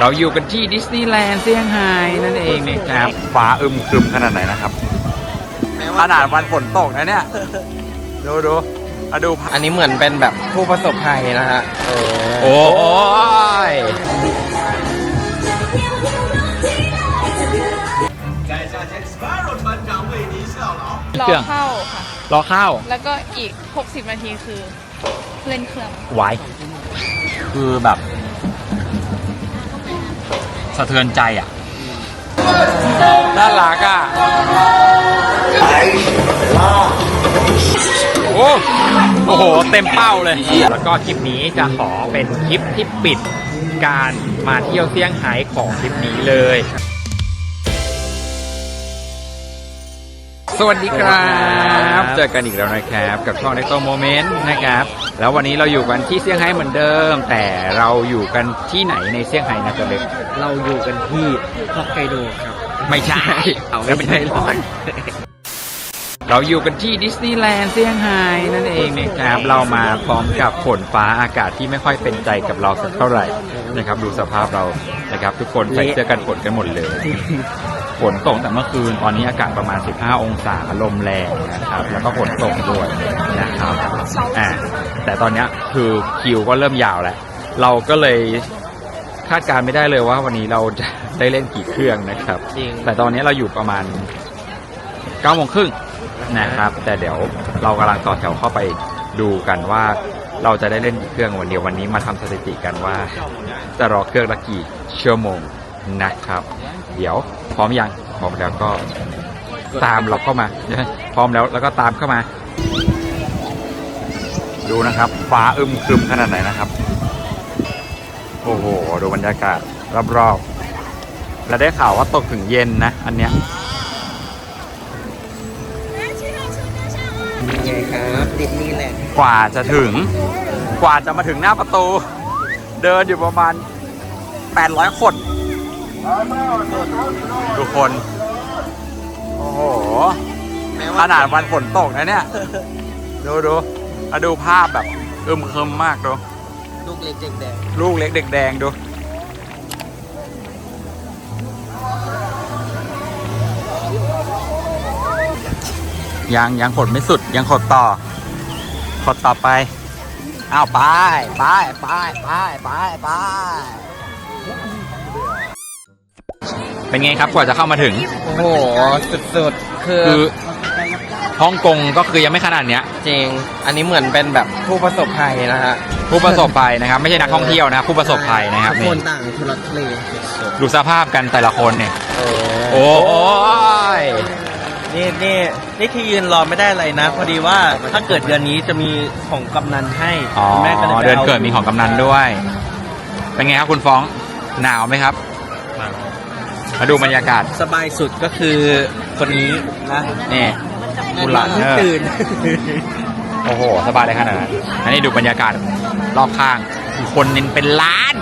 เราอยู่กันที่ดิสนีย์แลนด์เซี่ยงไฮ้นั่นเองนะครับ ฟ้าอึมครึมขนาดไหนนะครับขนาดวันฝนตกนะเนี่ย ดูดูมาดูภาพอันนี้เหมือนเป็นแบบผู้ประสบภัยนะฮะ โอ้ยเครอรื่องเข้าค่ะ รอข้าวแล้วก็อีก 60 นาทีคือเล่นเครื่องไว้คือแบบ สะเทือนใจอะ น่ารักอะโอ้โอ้โห เต็มเป้าเลย แล้วก็คลิปนี้จะขอเป็นคลิปที่ปิดการมาเที่ยวเซี่ยงไฮ้ของคลิปนี้เลย สวัสดีครับ เจอกันอีกแล้วนะครับ กับช่อง Next Moment นะครับ แล้ววันนี้เราอยู่กันที่เซี่ยงไฮ้เหมือนเดิม แต่เราอยู่กันที่ไหนในเซี่ยงไฮ้นะจ๊ะเล็กเราอยู่กันที่ฮอกไกโดครับ ไม่ใช่ เอาไม่ใช่หรอกเราอยู่กันที่ดิสนีย์แลนด์เซี่ยงไฮ้นั่นเองนะครับ เรามาพร้อมกับฝนฟ้าอากาศที่ไม่ค่อยเป็นใจกับเราสักเท่าไหร่นะครับ ดูสภาพเรานะครับ ทุกคนใส่เสื้อกันฝนกันหมดเลย ฝนตกแต่เมื่อคืน ตอนนี้อากาศประมาณ 15 องศาลมแรงนะครับ แล้วก็ฝนตกด้วยนะครับอ่าแต่ตอนเนี้ยคือคิวก็เริ่มยาวแล้ว เราก็เลยคาดการณ์ไม่ได้เลยว่าวันนี้เราจะได้เล่นกี่เครื่องนะครับจริงแต่ตอนนี้เราอยู่ประมาณ9โมงครึ่งนะครับ แต่เดี๋ยวเรากำลังต่อแถวเข้าไปดูกันว่าเราจะได้เล่นกี่เครื่องวันเดียววันนี้มาทำสถิติกันว่า จะรอเครื่องละกี่ชั่วโมงนะครับ เดี๋ยว พร้อมยังพร้อมแล้วก็ตามเราเข้ามาพร้อมแล้วแล้วก็ตามเข้ามา ดูนะครับฟ้าอึมครึมขนาดไหนนะครับ โอ้โหดูบรรยากาศรอบๆและได้ข่าวว่าตกถึงเย็นนะ อันเนี้ยยังไงครับดิสนีย์แลนด์กว่าจะถึง กว่าจะมาถึงหน้าประตู เดินอยู่ประมาณ 800 คน ทุกคน โอ้โห ขนาดวันฝนตกนะเนี่ย ดูดูมาดูภาพแบบอึมครึมมากดู ลูกเล็กเด็กแดง ลูกเล็กเด็กแดงดู ยังยังขดไม่สุดยังขดต่อ ขดต่อไป อ้าวไป ไป ไป ไป ไป ไป เป็นไงครับกว่าจะเข้ามาถึง โอ้โห สุดๆ คือคือฮ่องกงก็คือยังไม่ขนาดเนี้ย จริง อันนี้เหมือนเป็นแบบผู้ประสบภัยนะฮะผู้ประสบภัยนะครับ ไม่ใช่นักท่องเที่ยวนะครับผู้ประสบภัยนะครับทุกนี่คนต่างทุลักทุเลสุดดูสภาพกันแต่ละคนเนี่ยๆโอ้ยนี่นี่นี่ที่ยืนรอไม่ได้อะไรนะ พอดีว่าถ้าเกิดเดือนนี้จะมีของกำนันให้อ๋อคุณแม่ก็เลยไปเดือนอาเกิดมีของกำนันด้วย เป็นไงครับคุณฟ้องหนาวไหมครับ มาดูบรรยากาศ สบายสุดก็คือคนนี้นะนี่คุณหลานเพิ่งเนอร์ตื่น โอ้โห สบายเลยขนาดนั้นอันนี้ดูบรรยากาศรอบข้าง คนนินเป็นล้าน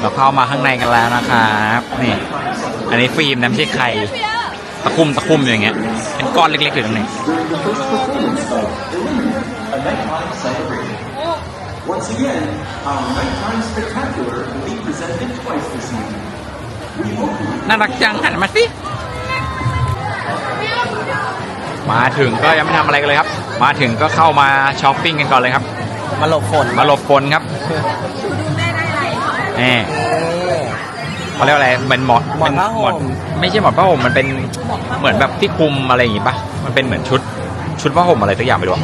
เราเข้ามาข้างในกันแล้วนะครับ นี่ อันนี้ฟิล์มนะไม่ใช่ไข่ตะคุ่มตะคุ่มอยู่อย่างเงี้ย เป็นก้อนเล็กๆอยู่ตรงนี้น่ารักจังหันมาสิมาถึงก็ยังไม่ทำอะไรกันเลยครับ มาถึงก็เข้ามาช้อปปิ้งกันก่อนเลยครับ มาหลบฝน มาหลบฝนครับ นี่ เขาเรียกว่าอะไรเป็นหมอนหมอนผ้าห่มไม่ใช่หมอนผ้าห่มมันเป็นเหมือนแบบที่คลุมอะไรอย่างงี้ปะมันเป็นเหมือนชุดชุดผ้าห่มอะไรสักอย่างไม่รู้อะ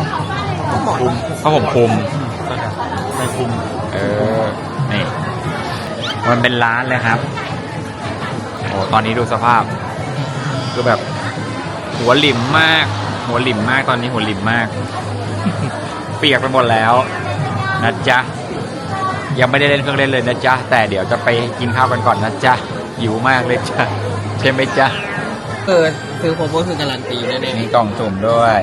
คลุมผ้าห่มคลุม ในคุมเออ นี่ มันเป็นร้านเลยครับ โอ้ตอนนี้ดูสภาพ คือแบบ หัวหลิมมาก หัวหลิมมาก ตอนนี้หัวหลิมมาก เปียกไปหมดแล้ว นะจ๊ะ ยังไม่ได้เล่นเครื่องเล่นเลยนะจ๊ะ แต่เดี๋ยวจะไปกินข้าวกันก่อนนะจ๊ะหิวมากเลยจ๊ะใช่ไหมจ๊ะเออซื้อผมก็คือการันตีนั่นเองมีกล่องสุ่มด้วย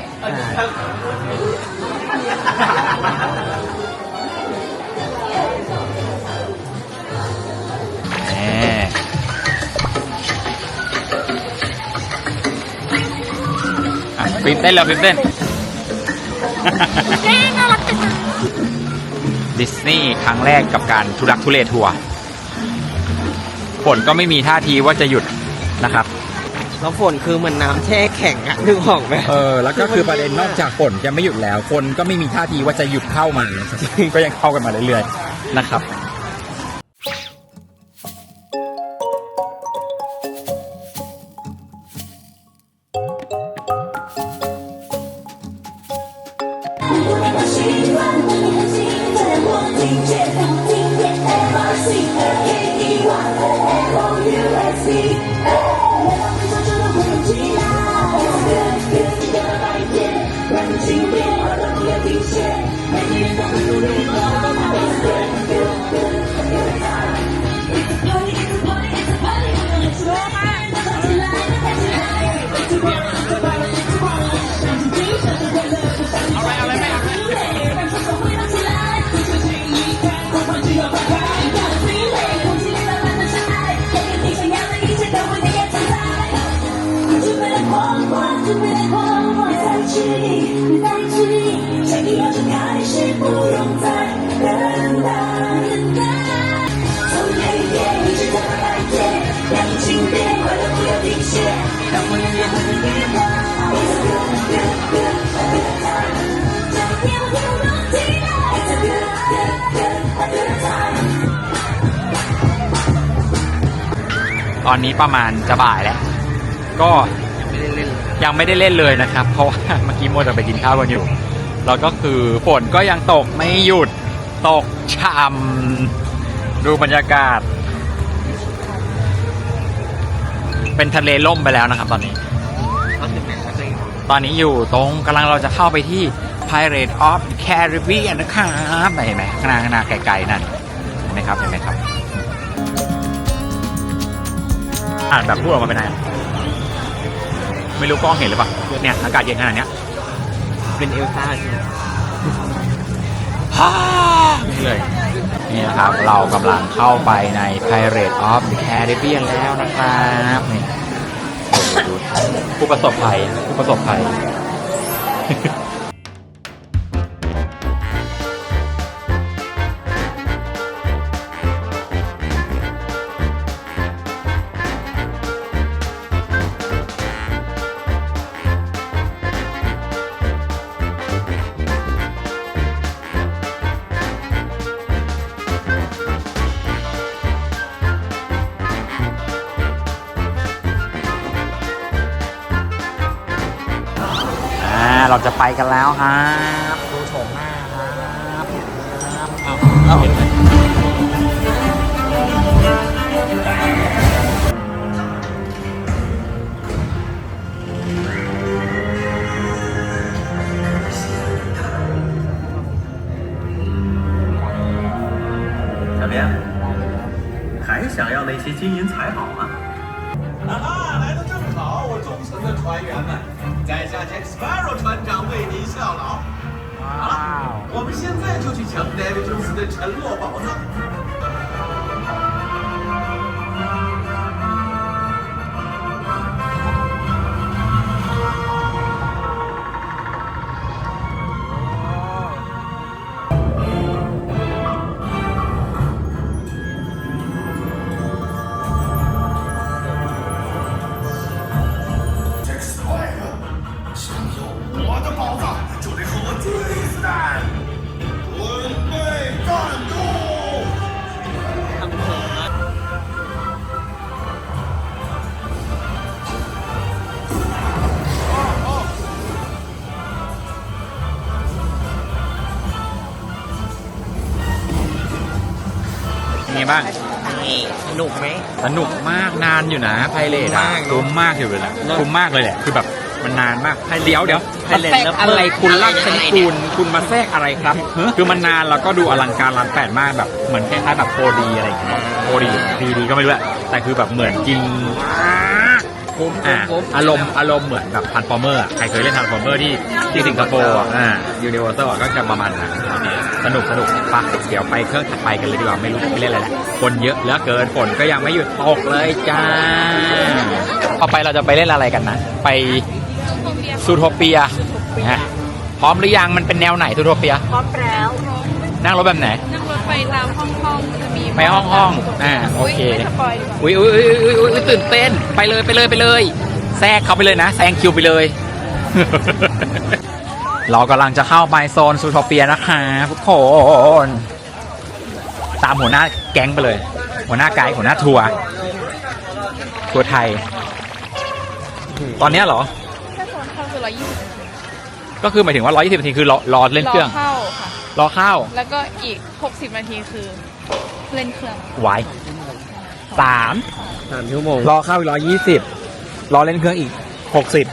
ปิ๊บเต้นแล้วปิ๊บเต้นน่ารักจัง ดิสนีย์ครั้งแรกกับการทุรักทุเลทัวร์ฝนก็ไม่มีท่าทีว่าจะหยุดนะครับ แล้วฝนคือเหมือนน้ำแช่แข็งอะนึกออกไหมเออ แล้วก็คือประเด็นนอกจากฝนจะไม่หยุดแล้ว คนก็ไม่มีท่าทีว่าจะหยุดเข้ามา ก็ยังเข้ากันมาเรื่อยๆนะครับ assim. ตอนนี้ประมาณจะบ่ายแล้ว ก็ยังไม่ได้เล่นเลยนะครับ เพราะว่าเมื่อกี้โมัวแต่ไปกินข้าวกันอยู่ แล้วก็คือฝนก็ยังตกไม่หยุดตกช่ำดูบรรยากาศ เป็นทะเลล่มไปแล้วนะครับตอนนี้ ตอนนี้อยู่ตรงกำลังเราจะเข้าไปที่ Pirate of Caribbean นะครับเห็นไหมข้างหน้าข้างหน้าไกลๆนั่นเห็นไหมครับเห็นไหมครับ อ่านแบบพูดออกมาเป็นไงไม่รู้กล้องเห็นหรือเปล่าเนี่ยอากาศเย็นขนาดเนี้ยเป็นเอลซ่าใช่ไหมฮ่านี่เลยนี่นะครับ เรากำลังเข้าไปใน Pirate of the Caribbean แล้วนะครับนี่ดูๆผู้ประสบภัยผู้ประสบภัย เราจะไปกันแล้วครับดูโฉมหน้าครับเอาเอาเห็นไหม小编，还想要那些金银财宝 Sparrow 船长为您效劳。好了，我们现在就去抢 David Jones 的沉落宝藏。 ไงบ้างนี่สนุกไหม สนุกมากนานอยู่นะไพเรตอะมากเนอะคุ้มมากอยู่เลยแหละคุ้มมากเลยแหละคือแบบมันนานมากเดี๋ยวเดี๋ยวไพเรตมาแทรกแล้วอะไรคุณลากยังชนิไงดเนี่คุยณคุณมาแทรกอะไรครับคือมันนานแล้วก็ดูอลังการรันแปดมากแบบเหมือนคล้ายๆแบบโ d ดีอะไรอย่างเงี้ยโ d ดีดีดีก็ไม่รู้แหละแต่คือแบบเหมือนจริงมาก คุ้มอ่าคุ้มอารมณ์อารมณ์เหมือนแบบทันฟอร์เมอร์ใครเคยเล่นทันฟอร์เมอร์ที่ที่สิงคโปร์อะอ่ายูนิเวอร์แซลก็จะประมาณนั้นสนุกสนุกปะเดี๋ยวไปเครื่องถัดไปกันเลยดีกว่าไม่รู้ไม่เล่นอะไรแล้วคนเยอะเหลือเกินฝนก็ยังไม่หยุดตกเลยจ้าต่อไปเราจะไปเล่นอะไรกันนะไปซูโทเปียนะฮะพร้อมหรือยังมันเป็นแนวไหนซูโทเปีย พร้อมแล้ว นั่งรถแบบไหน นั่งรถไปตามห้องห้องๆจะมีไปห้องห้องๆอ่าโอเคยไม่สปอยดีกว่าอุ้ยอุ้ยอุ้ยอุ้ยอุ้ยตื่นเต้นไปเลยไปเลยไปเลย แทรกเข้าไปเลยนะแซงคิวไปเลย เรากำลังจะเข้าไปโซนซูโทเปียนะคะทุกคนตามหัวหน้าแก๊งไปเลย หัวหน้าไกด์หัวหน้าทัวร์ทัวร์ไทย ตอนเนี้ยเหรอถ้าโซนเข้าคือร้อยยี่สิบก็คือหมายถึงว่า 120นาทีคือรอรอเล่นเครื่องเข้าค่ะ รอเข้าแล้วก็อีก 60 นาทีคือเล่นเครื่องไหวสามสามชั่วโมงรอเข้าอีกร้อยี่สิบรอเล่นเครื่องอีกหกสิบ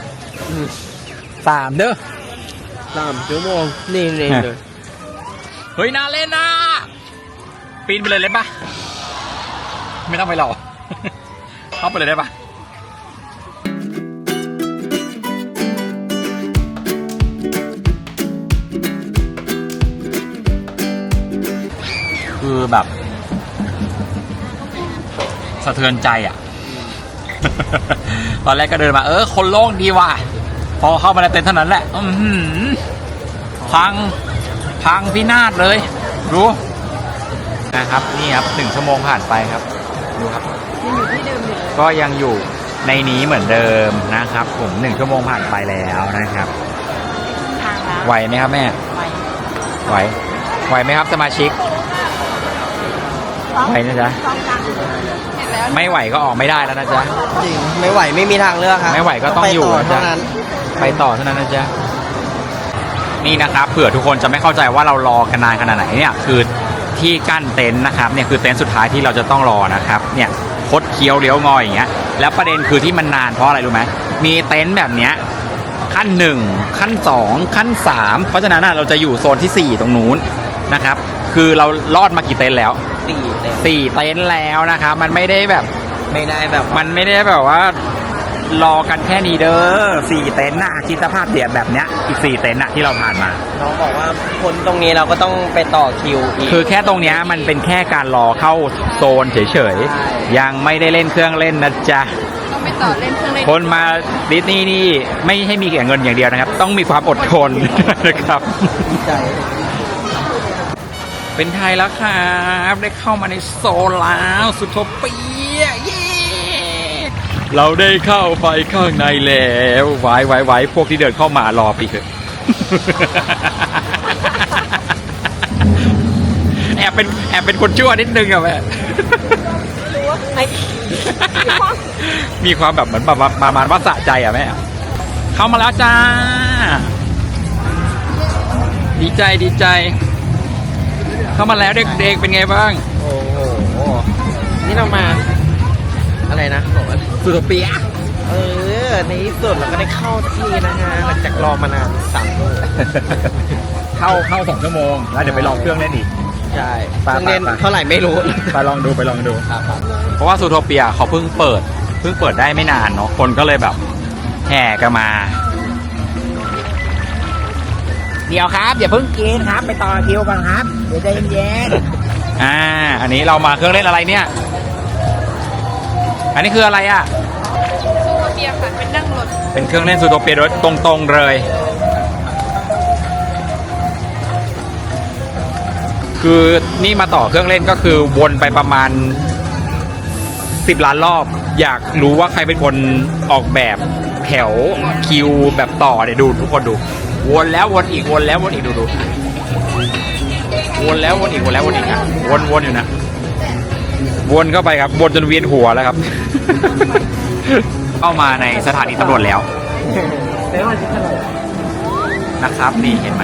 สามเด้อสามชั่วโมงนี่นี่ฮะเลยเฮ้ยน่าเล่นนะปีนไปเลยเล่นปะไม่ต้องไปหรอกเข้าไปเลยได้ปะ คือแบบ สะเทือนใจอะ ตอนแรกก็เดินมา เออ คนโล่งดีว่ะ พอเข้ามาในเต็นท์เท่านั้นแหละอือหือพัง พังพินาศเลย รู้ นะครับ นี่ครับหนึ่งชั่วโมงผ่านไปครับ ดูครับ ยังอยู่ที่เดิมอยู่เลยก็ยังอยู่ในนี้เหมือนเดิมนะครับ ผมหนึ่งชั่วโมงผ่านไปแล้วนะครับ ทางแล้วไหวไหมครับแม่ ไหว ไหว ไหมครับสมาชิก ไหวนะจ๊ะเห็นแล้วไม่ไหวก็ออกไม่ได้แล้วนะจ๊ะ จริงไม่ไหวไม่มีทางเลือกครับไม่ไหวก็ต้องอยู่ไปนะเท่าจ๊ะนั้น ไปต่อเท่านั้นนะจ๊ะ นี่นะครับเผื่อทุกคนจะไม่เข้าใจว่าเรารอกันนานขนาดไหนเนี่ยคือที่กั้นเต็นท์นะครับเนี่ยคือเต็นท์สุดท้ายที่เราจะต้องรอนะครับเนี่ยคดเคี้ยวเลี้ยวงอยอย่างเงี้ยแล้วประเด็นคือที่มันนานเพราะอะไรรู้ไหมมีเต็นท์แบบเนี้ยขั้นหนึ่งขั้นสองขั้นสามเพราะฉะนั้นน่ะเราจะอยู่โซนที่สี่ตรงนู้นนะครับคือเรารอดมากี่เต็นท์แล้ว สี่เต็มสี่เต็นท์แล้วนะครับมันไม่ได้แบบ ไม่ได้แบบมันไม่ได้แบบว่า รอกันแค่นี้เด้อสี่เต็นท์นะคิดสภาพเสียแบบเนี้ยอีกสี่เต็นท์นะที่เราผ่านมา น้องบอกว่าพ้นตรงนี้เราก็ต้องไปต่อคิวอีก คือแค่ตรงเนี้ยมันเป็นแค่การรอเข้าโซนเฉยๆยังไม่ได้เล่นเครื่องเล่นนะจ๊ะ ต้องไปต่อเล่นเครื่องเล่นคนมาดิสนีย์นี่ไม่ให้มีแก่เงินอย่างเดียวนะครับ ต้องมีความอดทน นะครับ ใจ เป็นไทยแล้วครับได้เข้ามาในโซนแล้วสุดโทเปียเย้เราได้เข้าไปข้างในแล้วไว้ไว้ไว้พวกที่เดินเข้ามารอไปเถอะแอบเป็นแอบเป็นคนชั่วนิดนึงอะแม่มีความแบบเหมือนประมาณประมาณว่าสะใจอะแม่เข้ามาแล้วจ้า ดีใจดีใจ เข้ามาแล้วเด็กๆเป็นไงบ้าง โอ้โห นี่เรามา อะไรนะบอกว่าสุดเปียเออ ในที่สุดเราก็ได้เข้าที่นะฮะหลังจากรอมานานสามโมงเข้าเข้าสองชั่วโมง แล้วเดี๋ยวไปลองเครื่องเล่นอีก ใช่ไปๆๆเครื่องเล่นเท่าไหร่ไม่รู้ ไปลองดูไปลองดูครับเพราะว่าซูโทเปียเขาเพิ่งเปิด เพิ่งเปิดได้ไม่นานเนาะ คนก็เลยแบบแห่กันมา เดี๋ยวครับอย่าเพิ่งกินครับ ไปต่อคิวก่อนครับเดี๋ยวใจเย็นๆอ่า อันนี้เรามาเครื่องเล่นอะไรเนี่ย อันนี้คืออะไรอะซูเปอร์เบียร์ค่ะเป็นนั่งรถเป็นเครื่องเล่นซูโทเปียโดยตรงๆเลย คือนี่มาต่อเครื่องเล่นก็คือวนไปประมาณ10ล้านรอบ อยากรู้ว่าใครเป็นคนออกแบบแถวคิวแบบต่อเนี่ยดูทุกคนดู วนแล้ววนอีกวนแล้ววนอีกดูดูวนแล้ววนอีกวนแล้ววนอีกอะวนวนอยู่นะวนเข้าไปครับวนจนเวียนหัวแล้วครับ เข้ามาในสถานีตำรวจแล้วนะครับนี่เห็นไหม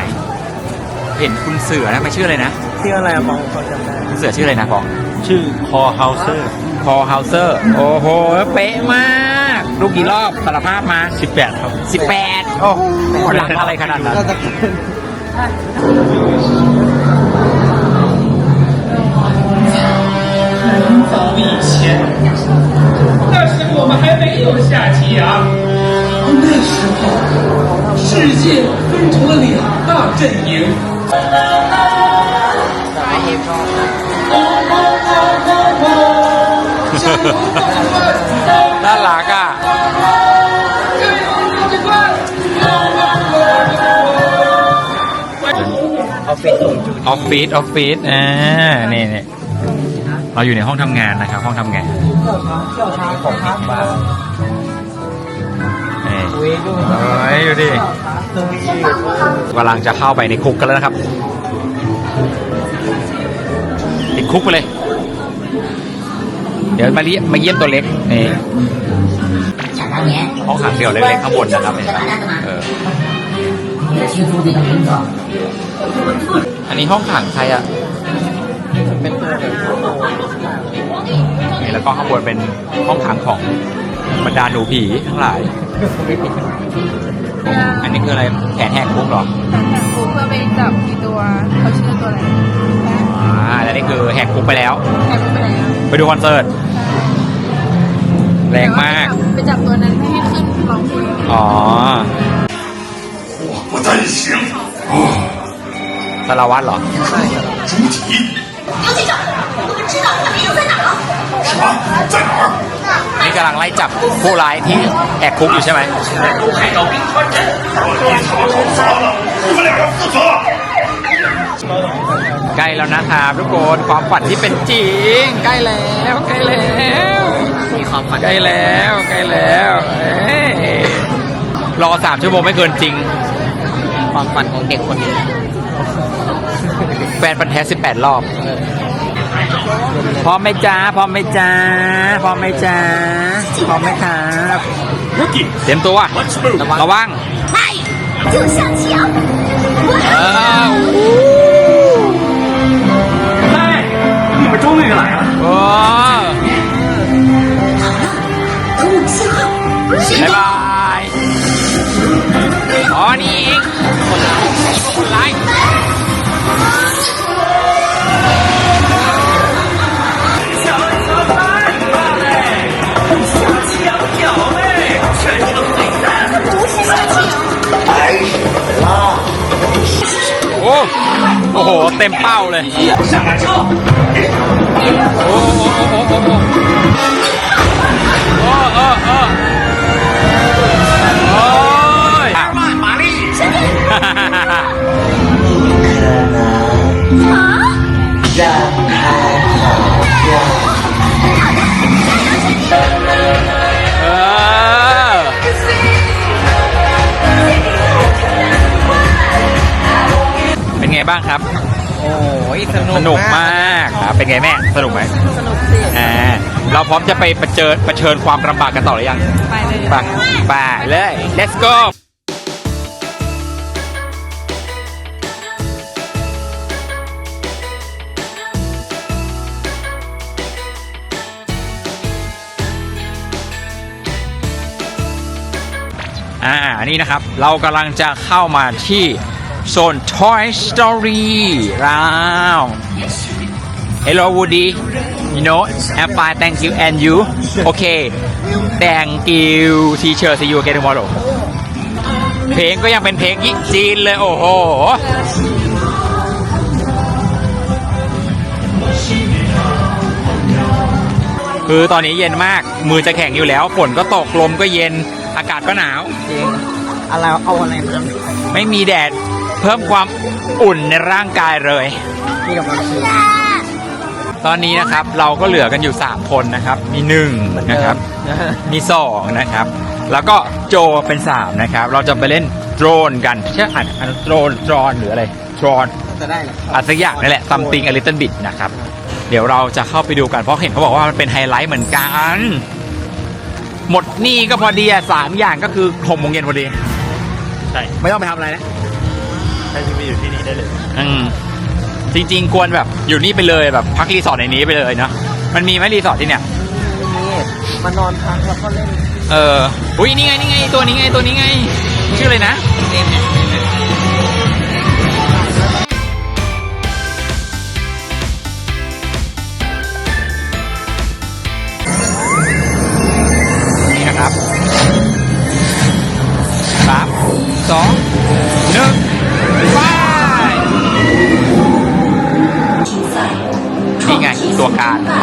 เห็นคุณเสือนะไม่ชื่ออะไรนะชื่ออะไรอะมองคนจำได้คุณเสือชื่ออะไรนะบอกชื่อคอเฮาเซอร์พอเฮาเซอร์โอ้โหเป๊ะมาก ลูกกี่รอบสารภาพมา 18 ครับ 18 โอ้โหหลังอะไรขนาดนั้น ก็จะ 早以前，那时我们还没有下棋啊。那时候，世界分成了两大阵营。 ออฟฟิศออฟฟิศอ่านี่นี่เราอยู่ในห้องทำงานนะครับ ห้องทำงานของภาคบ้านนี่เวดูเฮ้ยดูดิกำลังจะเข้าไปในคุกกันแล้วนะครับติดคุกไปเลย เดี๋ยวมาเรียมาเยี่ยมตัวเล็กนี่ห้องขังเดี่ยวเล็กๆข้างบนนะครับเนไหมเออ อันนี้ห้องขังใครอ่ะ เป็นตัวแบบ นี่แล้วก็ข้างบนเป็นห้องขังของบรรดาหนูผีทั้งหลาย อันนี้คืออะไรแผนแหกคุกเหรอ แต่ครูเพื่อไปจับอีตัวเขาชื่อตัวอะไร อ่าแล้วนี่คือแหกคุกไปแล้ว แอบไปไหนอ่ะ ไปดูคอนเสิร์ต แรงมาก ไปจับตัวนั้นไม่ให้ขึ้นร้องเพลง อ๋อ 不担心。 สารวัตรเหรอ 主体。什么？在哪儿？ นี่กำลังไล่จับผู้ร้ายที่แหกคุกอยู่ใช่ไหม 我你他妈搞砸了，你们俩要负责。 ใกล้แล้วนะครับทุกคนความฝันที่เป็นจริง ใกล้แล้วใกล้แล้ว มีความฝัน ใกล้แล้วใกล้แล้วเอ้ยรอสามชั่วโมงไม่เกินจริง ความฝันของเด็กคนนี้ แฟนพันธ์แท้สิบแปดรอบ พร้อมไหมจ้าพร้อมไหมจ้าพร้อมไหมจ้าพร้อมไหมครับเตรียมตัวระวังเออโอ้บ๊ายบายอ๋อนี่เองคนร้ายคนร้าย หเต็มเป้าเลย โอ้โหโอ้โหโอ้โหโอ้โหโอ้โหโอ้ย玛丽เออเป็นไงบ้างครับ โอ้ยสนุกสนุกมากครับเป็นไงแม่ สนุกไหมสนุกสิอ่าเราพร้อมจะไปเผชิญเผชิญความลำบากกันต่อหรือยังไปเลยไปไปเลย let's go อ่านี่นะครับ เรากำลังจะเข้ามาที่ โซน Toy Story ร้าว Hello Woody you know I'm fine thank you and you okay thank you teacher see you again tomorrow เพลงก็ยังเป็นเพลงจีนเลย โอ้โหคือตอนนี้เย็นมาก มือจะแข็งอยู่แล้ว ฝนก็ตก ลมก็เย็น อากาศก็หนาวจริงอะไร เอาอะไรมาไม่มีแดด เพิ่มความอุ่นในร่างกายเลยที่กำลังซื้อตอนนี้นะครับเราก็เหลือกันอยู่ 3 คนนะครับ มี1นะครับ มี2นะครับ แล้วก็โจเป็น 3 นะครับ เราจะไปเล่นโดรนกันใช่อ่านอ่านโดรนโดรนหรืออะไรโดรน จะได้เหรออะไรสักอย่างนี่แหละ something a little bit นะครับ เดี๋ยวเราจะเข้าไปดูกัน เพราะเห็นเขาบอกว่ามันเป็นไฮไลท์เหมือนกัน หมดหนี่ก็พอดีอะสามอย่างก็คือหกโมงเย็นพอดีใช่ไม่ต้องไปทำอะไรแล้วใช้ชีวิตอยู่ที่นี่ได้เลย อืมจริงๆควรแบบอยู่นี่ไปเลยแบบพักรีสอร์ทในนี้ไปเลยเนาะมันมีไหมรีสอร์ทที่เนี่ยนี่มานอนพักแล้วก็เล่นเอออุ้ยนี่ไงนี่ไงตัวนี้ไงตัวนี้ไง ชื่อเลยนะเล่นเนี่ย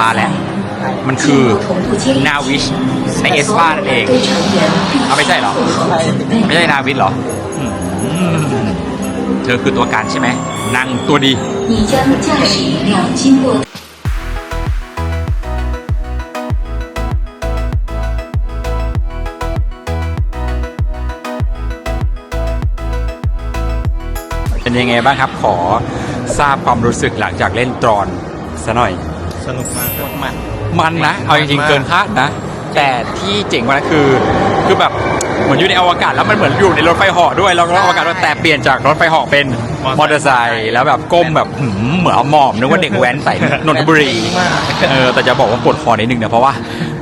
าแล้ว มันคือนาวิชในเอสปานั่นเองเอาไม่ใช่เหรอ ไม่ใช่นาวิชเหรอเธอคือตัวการใช่ไหมนางตัวดีเป็นยังไงบ้างครับ ขอทราบความรู้สึกหลังจากเล่นตรอนซะหน่อย สนุกมากครับ มัน มันนะ เอาจริงๆ เกินคาดนะ แต่ที่เจ๋งกว่านั้นคือ คือแบบ เหมือนอยู่ในอวกาศแล้วมันเหมือนอยู่ในรถไฟเหาะด้วยแล้วรถอวกาศด้วยแต่เปลี่ยนจากรถไฟเหาะเป็นมอเตอร์ไซค์แล้วแบบก้มแบบหืมเหมือนเอาหมอบนึกว่าเด็กแว้นใส่นนทบุรีเออแต่จะบอกว่าปวดคอนิดนึงนะเพราะว่า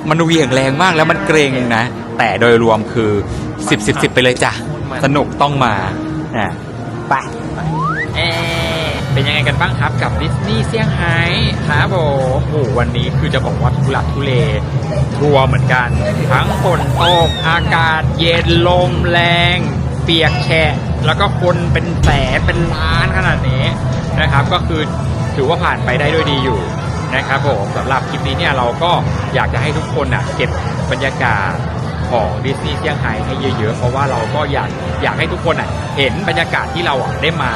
มันเหวี่ยงแรงมากแล้วมันเกรงนะ แต่โดยรวมคือ 10 10 10 ไปเลยจ้ะสนุกต้องมาอะไป เป็นยังไงกันบ้างครับกับดิสนีย์เซี่ยงไฮ้ครับผมโอ้โหวันนี้คือจะบอกว่าทุลักทุเลทัวร์เหมือนกัน ทั้งฝนตกอากาศเย็นลมแรง เปียกแฉะ แล้วก็คนเป็นแสนเป็นล้านขนาดนี้นะครับ ก็คือถือว่าผ่านไปได้ด้วยดีอยู่นะครับผมสำหรับคลิปนี้เนี่ยเราก็อยากจะให้ทุกคนอะเก็บบรรยากาศของดิสนีย์เซี่ยงไฮ้ให้เยอะๆ เพราะว่าเราก็อยากอยากให้ทุกคนอะเห็นบรรยากาศที่เราอะได้มา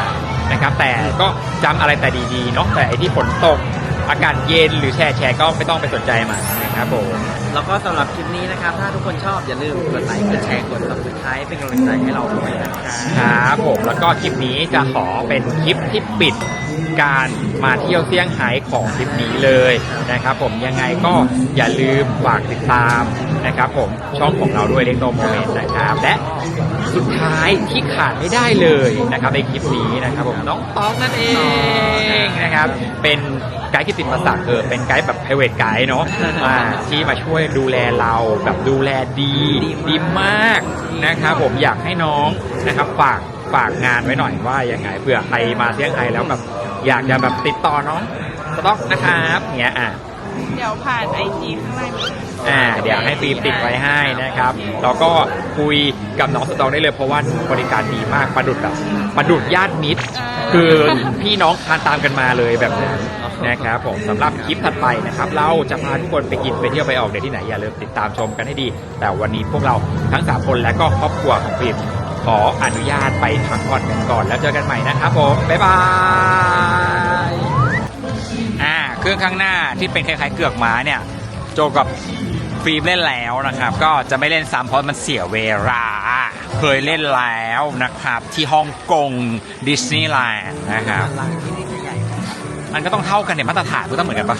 นะครับ แต่ก็จำอะไรแต่ดีๆเนาะแต่ไอ้ที่ฝนตกอากาศเย็นหรือแช่แช่ก็ไม่ต้องไปสนใจมันนะครับผมแล้วก็สำหรับคลิปนี้นะครับ ถ้าทุกคนชอบอย่าลืมกดไลค์กดแชร์กด subscribe เป็นกำลังใจให้เราด้วยนะครับครับผมแล้วก็คลิปนี้จะขอเป็นคลิปที่ปิดการมาเที่ยวเซี่ยงไฮ้ของคลิปนี้เลยนะครับ ผมยังไงก็อย่าลืมฝากติดตามนะครับ ผมช่องของเราด้วยเล็กโนโมเมนต์นะครับและ สุดท้ายที่ขาดไม่ได้เลยนะครับในคลิปนี้นะครับผมน้องตองนั่นเองนะครับเป็นไกด์กิตติมศักดิ์เออเป็นไกด์แบบ private ไกด์เนาะอ่าที่มาช่วยดูแลเราแบบดูแลดีดีมากนะครับผมอยากให้น้องนะครับฝากฝากงานไว้หน่อยว่ายังไงเผื่อใครมาเซี่ยงไฮ้แล้วแบบอยากจะแบบติดต่อน้องสต็อกนะครับเงี้ยอะ เดี๋ยวผ่านไอจีข้างล่างนี้ อ่าเดี๋ยวให้ฟิล์มติดไว้ให้นะครับแล้วก็คุยกับน้องสตองได้เลยเพราะว่าบริการดีมากประดุดแบบประดุดญาติมิตร คือพี่น้องคานตามกันมาเลยแบบนั้นนะครับผมสำหรับคลิปถัดไปนะครับเราจะพาทุกคนไปกินไปเที่ยวไปออกเดทที่ไหนอย่าลืมติดตามชมกันให้ดี แต่วันนี้พวกเราทั้งสามคนและก็ครอบครัวของฟิล์มขออนุญาตไปพักผ่อนกันก่อนแล้วเจอกันใหม่นะครับผมบ๊ายบายอ่าเครื่องข้างหน้าที่เป็นคล้ายๆเกือกม้าเนี่ยโจกับ ฟิล์มเล่นแล้วนะครับ ก็จะไม่เล่นซ้ำเพราะมันเสียเวลา เคยเล่นแล้วนะครับ ที่ฮ่องกงดิสนีย์แลนด์นะครับ มันก็ต้องเท่ากันเนี่ยมาตรฐานก็ต้องเหมือนกันปะ